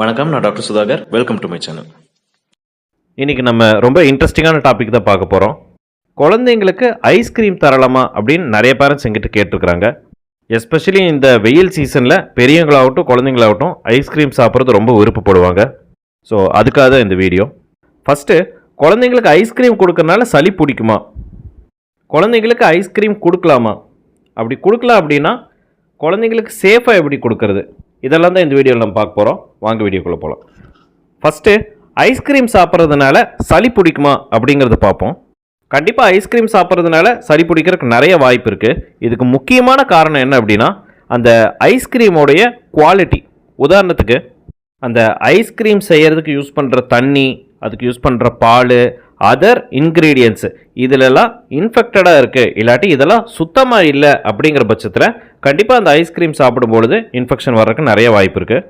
வணக்கம் நான் doctor Sudhakar. Welcome to my channel இன்றைக்கி நம்ம ரொம்ப இன்ட்ரெஸ்டிங்கான டாபிக் தான் பார்க்க போகிறோம் குழந்தைங்களுக்கு ஐஸ்கிரீம் தரலாமா அப்படின்னு நிறைய பேரண்ட்ஸ் எங்கிட்ட கேட்டிருக்கிறாங்க. எஸ்பெஷலி இந்த வெயில் சீசனில் பெரியவங்களாகட்டும் குழந்தைங்களாகட்டும் ஐஸ்கிரீம் சாப்பிட்றது ரொம்ப விருப்பப்படுவாங்க. ஸோ அதுக்காக தான் இந்த வீடியோ ஃபஸ்ட்டு குழந்தைங்களுக்கு ஐஸ்கிரீம் கொடுக்கறனால சளி பிடிக்குமா? குழந்தைங்களுக்கு ஐஸ்கிரீம் கொடுக்கலாமா? அப்படி கொடுக்கலாம் அப்படின்னா குழந்தைங்களுக்கு சேஃபாக எப்படி கொடுக்கறது? இதெல்லாம் தான் இந்த வீடியோவில் நம்ம பார்க்க போகிறோம் வாங்க வீடியோக்குள்ளே போகலாம் ஃபஸ்ட்டு ஐஸ்கிரீம் சாப்பிட்றதுனால சளி பிடிக்குமா அப்படிங்கிறத பார்ப்போம். கண்டிப்பாக ஐஸ்கிரீம் சாப்பிட்றதுனால சளி பிடிக்கிறதுக்கு நிறைய வாய்ப்பு இருக்குது இதுக்கு முக்கியமான காரணம் என்ன அப்படின்னா அந்த ஐஸ்கிரீமோடைய குவாலிட்டி உதாரணத்துக்கு அந்த ஐஸ்கிரீம் செய்கிறதுக்கு யூஸ் பண்ணுற தண்ணி அதுக்கு யூஸ் பண்ணுற பால் அதர் இன்க்ரீடியன்ஸு இதிலெல்லாம் இன்ஃபெக்டடாக இருக்குது இல்லாட்டி இதெல்லாம் சுத்தமாக இல்லை அப்படிங்கிற பட்சத்தில் கண்டிப்பாக அந்த ஐஸ்கிரீம் சாப்பிடும்பொழுது இன்ஃபெக்ஷன் வர்றதுக்கு நிறைய வாய்ப்பு இருக்குது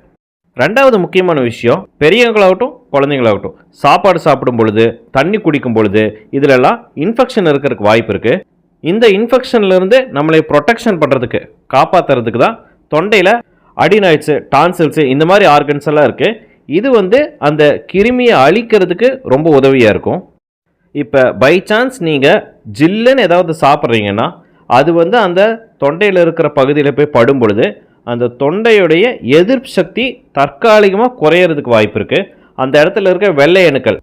ரெண்டாவது முக்கியமான விஷயம் பெரியவங்களாகட்டும் குழந்தைங்களாகட்டும் சாப்பாடு சாப்பிடும் பொழுது தண்ணி குடிக்கும் பொழுது இதிலெல்லாம் இன்ஃபெக்ஷன் இருக்கிறதுக்கு வாய்ப்பு இருக்குது இந்த இன்ஃபெக்ஷன்லேருந்து நம்மளை ப்ரொடெக்ஷன் பண்ணுறதுக்கு காப்பாற்றுறதுக்கு தான் தொண்டையில் அடினாய்ட்ஸு டான்சில்ஸு இந்த மாதிரி ஆர்கன்ஸ் எல்லாம் இருக்குது இது வந்து அந்த கிருமியை அழிக்கிறதுக்கு ரொம்ப உதவியாக இருக்கும். இப்போ பை சான்ஸ் நீங்கள் ஜில்லுன்னு ஏதாவது சாப்பிட்றீங்கன்னா அது வந்து அந்த தொண்டையில் இருக்கிற பகுதியில் போய் படும் பொழுது அந்த தொண்டையுடைய எதிர்ப்பு சக்தி தற்காலிகமாக குறையிறதுக்கு வாய்ப்பு இருக்குது அந்த இடத்துல இருக்க வெள்ளை அணுக்கள்.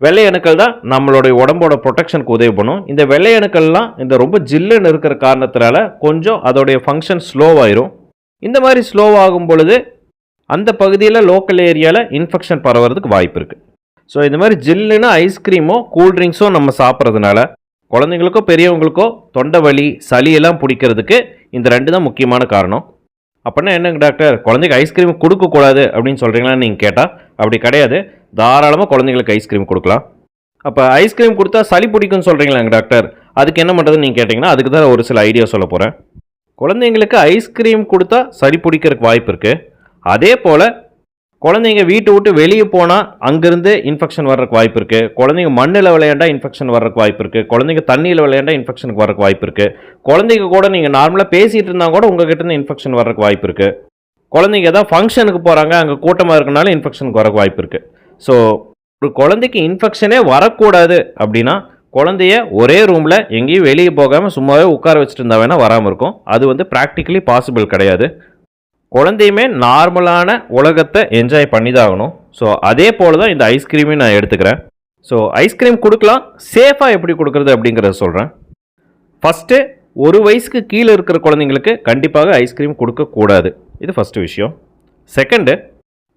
வெள்ளை அணுக்கள் தான் நம்மளுடைய உடம்போட ப்ரொடெக்ஷனுக்கு உதவி பண்ணும். இந்த வெள்ளை அணுக்கள்லாம் இந்த ரொம்ப ஜில்லுன்னு இருக்கிற காரணத்தினால கொஞ்சம் அதோடைய ஃபங்க்ஷன் ஸ்லோவாயிரும் இந்த மாதிரி ஸ்லோவாகும் பொழுது அந்த பகுதியில் லோக்கல் ஏரியாவில் இன்ஃபெக்ஷன் பரவுறதுக்கு வாய்ப்பு இருக்குது ஸோ இந்த மாதிரி ஜில்லுன்னு ஐஸ்கிரீமோ கூல்ட்ரிங்க்ஸோ நம்ம சாப்பிட்றதுனால குழந்தைங்களுக்கோ பெரியவங்களுக்கோ தொண்டை வலி சளியெல்லாம் பிடிக்கிறதுக்கு இந்த ரெண்டு தான் முக்கியமான காரணம். அப்படின்னா என்னங்க டாக்டர் குழந்தைக்கு ஐஸ்கிரீம் கொடுக்கக்கூடாது அப்படின்னு சொல்கிறீங்களான்னு நீங்கள் கேட்டால் அப்படி கிடையாது. தாராளமாக குழந்தைங்களுக்கு ஐஸ்கிரீம் கொடுக்கலாம். அப்போ ஐஸ்கிரீம் கொடுத்தா சளி பிடிக்கும்னு சொல்கிறீங்களாங்க டாக்டர் அதுக்கு என்ன பண்ணுறதுன்னு நீங்கள் கேட்டிங்கன்னா அதுக்கு தான் ஒரு சில ஐடியா சொல்ல போகிறேன் குழந்தைங்களுக்கு ஐஸ்கிரீம் கொடுத்தா சளி பிடிக்கிறதுக்கு வாய்ப்பு இருக்குது அதே போல் குழந்தைங்க வீட்டை விட்டு வெளியே போனால் அங்கேருந்து இன்ஃபெக்ஷன் வர்றதுக்கு வாய்ப்பு இருக்குது குழந்தைங்க மண்ணில் விளையாண்டா இன்ஃபெக்ஷன் வர்றதுக்கு வாய்ப்பு இருக்குது குழந்தைங்க தண்ணியில் விளையாண்டா இன்ஃபெக்ஷனுக்கு வர்றதுக்கு வாய்ப்பு இருக்குது குழந்தைங்க கூட நீங்கள் நார்மலாக பேசிகிட்டு இருந்தால் கூட உங்கள் கிட்டேருந்து இன்ஃபெக்ஷன் வர்றதுக்கு வாய்ப்பு இருக்குது குழந்தைங்க ஏதாவது ஃபங்க்ஷனுக்கு போகிறாங்க அங்கே கூட்டமாக இருக்கனால இன்ஃபெக்ஷனுக்கு வரக்கு வாய்ப்பு இருக்குது ஸோ ஒரு குழந்தைக்கு இன்ஃபெக்ஷனே வரக்கூடாது அப்படின்னா குழந்தைய ஒரே ரூமில் எங்கேயும் வெளியே போகாமல் சும்மாவே உட்கார வச்சுட்டு இருந்தா வேணால் வராமல் இருக்கும். அது வந்து ப்ராக்டிக்கலி பாசிபிள் கிடையாது. குழந்தையுமே நார்மலான உலகத்தை என்ஜாய் பண்ணி தான் ஆகணும் ஸோ அதே போல் தான் இந்த ஐஸ்கிரீமையும் நான் எடுத்துக்கிறேன். ஸோ ஐஸ்கிரீம் கொடுக்கலாம். சேஃபாக எப்படி கொடுக்குறது அப்படிங்கிறத சொல்கிறேன் ஃபஸ்ட்டு ஒரு வயசுக்கு கீழே இருக்கிற குழந்தைங்களுக்கு கண்டிப்பாக ஐஸ்கிரீம் கொடுக்கக்கூடாது. இது ஃபஸ்ட்டு விஷயம். செகண்டு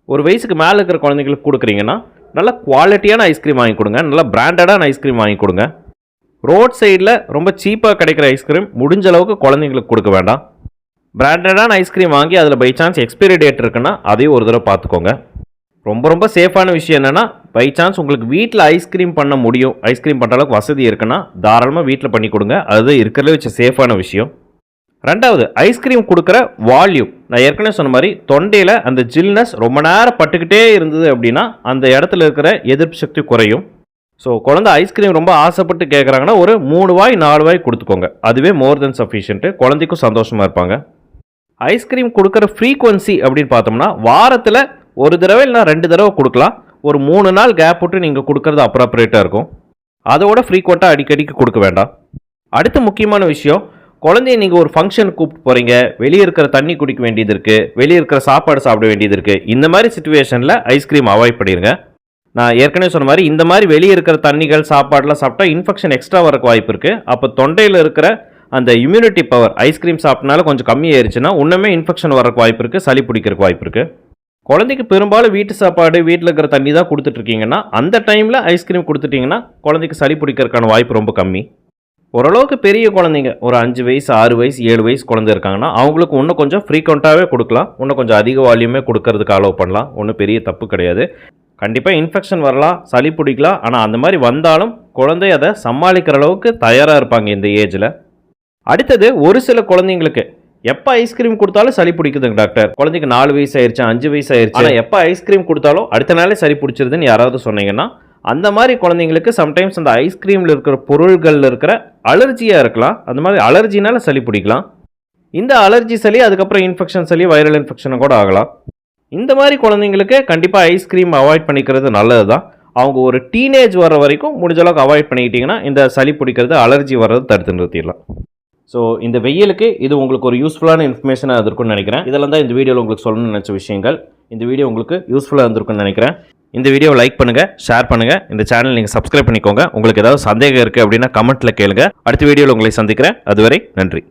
ஒரு வயசுக்கு மேலே இருக்கிற குழந்தைங்களுக்கு கொடுக்குறீங்கன்னா நல்ல குவாலிட்டியான ஐஸ்கிரீம் வாங்கி கொடுங்க. நல்ல பிராண்டடான ஐஸ்கிரீம் வாங்கி கொடுங்க. ரோட் சைடில் ரொம்ப சீப்பாக கிடைக்கிற ஐஸ்கிரீம் முடிஞ்ச அளவுக்கு குழந்தைங்களுக்கு கொடுக்க வேண்டாம். பிராண்டடான ஐஸ்கிரீம் வாங்கி அதில் பை சான்ஸ் எக்ஸ்பைரி டேட் இருக்குன்னா அதையும் ஒரு தடவை பார்த்துக்கோங்க. ரொம்ப ரொம்ப சேஃபான விஷயம் என்னென்னா பை சான்ஸ் உங்களுக்கு வீட்டில் ஐஸ்கிரீம் பண்ண முடியும். ஐஸ்கிரீம் பண்ணுற அளவுக்கு வசதி இருக்குன்னா தாராளமாக வீட்டில் பண்ணி கொடுங்க. அது இருக்கிறத வச்ச சேஃபான விஷயம். ரெண்டாவது ஐஸ்கிரீம் கொடுக்குற வால்யூம் நான் ஏற்கனவே சொன்ன மாதிரி தொண்டையில் அந்த ஜில்னஸ் ரொம்ப நேரம் பட்டுக்கிட்டே இருந்தது அப்படின்னா அந்த இடத்துல இருக்கிற எதிர்ப்பு சக்தி குறையும். ஸோ குழந்தை ஐஸ்கிரீம் ரொம்ப ஆசைப்பட்டு கேட்குறாங்கன்னா ஒரு மூணு வாய் நாலு வாய் கொடுத்துக்கோங்க. அதுவே மோர் தென் சஃபிஷியன்ட்டு குழந்தைக்கும் சந்தோஷமாக இருப்பாங்க. ஐஸ்கிரீம் கொடுக்குற ஃப்ரீக்வன்சி அப்படின்னு பார்த்தோம்னா வாரத்தில் ஒரு தடவை இல்லைனா ரெண்டு தடவை கொடுக்கலாம். ஒரு மூணு நாள் கேப் விட்டு நீங்கள் கொடுக்குறது அப்ராப்ரேட்டாக இருக்கும். அதோட ஃப்ரீக்வெண்ட்டாக அடிக்கடிக்கு கொடுக்க வேண்டாம். அடுத்த முக்கியமான விஷயம் குழந்தைய நீங்கள் ஒரு ஃபங்க்ஷன் கூப்பிட்டு போகிறீங்க வெளியே இருக்கிற தண்ணி குடிக்க வேண்டியது இருக்குது வெளியே இருக்கிற சாப்பாடு சாப்பிட வேண்டியது இருக்குது இந்த மாதிரி சுச்சுவேஷனில் ஐஸ்கிரீம் அவாய்ட் பண்ணிடுங்க நான் ஏற்கனவே சொன்ன மாதிரி இந்த மாதிரி வெளியே இருக்கிற தண்ணிகள் சாப்பாடெலாம் சாப்பிட்டா இன்ஃபெக்ஷன் எக்ஸ்ட்ரா வரக்கு வாய்ப்பு இருக்குது அப்போ தொண்டையில் இருக்கிற அந்த இம்யூனிட்டி பவர் ஐஸ்கிரீம் சாப்பிட்டனால கொஞ்சம் கம்மியாயிருச்சுன்னா இன்னுமே இன்ஃபெக்ஷன் வரக்கு வாய்ப்பு இருக்குது சளி பிடிக்கிறக்கு வாய்ப்பு இருக்குது குழந்தைக்கு பெரும்பாலும் வீட்டு சாப்பாடு வீட்டில் இருக்கிற தண்ணி தான் கொடுத்துட்ருக்கீங்கன்னா அந்த டைமில் ஐஸ்கிரீம் கொடுத்துட்டிங்கன்னா குழந்தைக்கு சளி பிடிக்கிறதுக்கான வாய்ப்பு ரொம்ப கம்மி. ஓரளவுக்கு பெரிய குழந்தைங்க ஒரு அஞ்சு வயசு ஆறு வயசு ஏழு வயசு குழந்தை இருக்காங்கன்னா அவங்களுக்கு இன்னும் கொஞ்சம் ஃப்ரீக்வெண்ட்டாகவே கொடுக்கலாம். இன்னும் கொஞ்சம் அதிக வால்யூமே கொடுக்கறதுக்கு அலோவ் பண்ணலாம். ஒன்றும் பெரிய தப்பு கிடையாது. கண்டிப்பாக இன்ஃபெக்ஷன் வரலாம் சளி பிடிக்கலாம். ஆனால் அந்த மாதிரி வந்தாலும் குழந்தை அதை சமாளிக்கிற அளவுக்கு தயாராக இருப்பாங்க இந்த ஏஜில் அடுத்தது ஒரு சில குழந்தைங்களுக்கு எப்போ ஐஸ்கிரீம் கொடுத்தாலும் சளி பிடிக்குதுங்க டாக்டர் குழந்தைக்கு நாலு வயசு ஆயிருச்சு அஞ்சு வயசு ஆயிருச்சு. ஆனால் எப்போ ஐஸ்கிரீம் கொடுத்தாலும் அடுத்த நாளே சளி பிடிச்சிருதுன்னு யாராவது சொன்னீங்கன்னா அந்த மாதிரி குழந்தைங்களுக்கு சம்டைம்ஸ் அந்த ஐஸ்கிரீமில் இருக்கிற பொருள்களில் இருக்கிற அலர்ஜியாக இருக்கலாம். அந்த மாதிரி அலர்ஜினால சளி பிடிக்கலாம். இந்த அலர்ஜி சளி அதுக்கப்புறம் இன்ஃபெக்ஷன் சளி வைரல் இன்ஃபெக்ஷனும் கூட ஆகலாம். இந்த மாதிரி குழந்தைங்களுக்கு கண்டிப்பாக ஐஸ்கிரீம் அவாய்ட் பண்ணிக்கிறது நல்லது தான் அவங்க ஒரு டீனேஜ் வர வரைக்கும் முடிஞ்ச அளவுக்கு அவாய்ட் பண்ணிக்கிட்டிங்கன்னா இந்த சளி பிடிக்கிறது அலர்ஜி வர்றது தடுத்து நிறுத்திடலாம். ஸோ இந்த வெயிலுக்கு இது உங்களுக்கு ஒரு யூஸ்ஃபுல்லான இன்ஃபர்மேஷனாக இருந்திருக்கும்னு நினைக்கிறேன். இதெல்லாம் தான் இந்த வீடியோவில் உங்களுக்கு சொல்லணும்னு நினச்ச விஷயங்கள். இந்த வீடியோ உங்களுக்கு யூஸ்ஃபுல்லாக இருந்திருக்கும்னு நினைக்கிறேன். இந்த வீடியோவை லைக் பண்ணுங்கள் ஷேர் பண்ணுங்கள் இந்த சேனல் நீங்கள் சப்ஸ்கிரைப் பண்ணிக்கோங்க. உங்களுக்கு ஏதாவது சந்தேகம் இருக்குது அப்படின்னா கமெண்ட்டில் கேளுங்க. அடுத்த வீடியோவில் உங்களை சந்திக்கிறேன். அதுவரை நன்றி.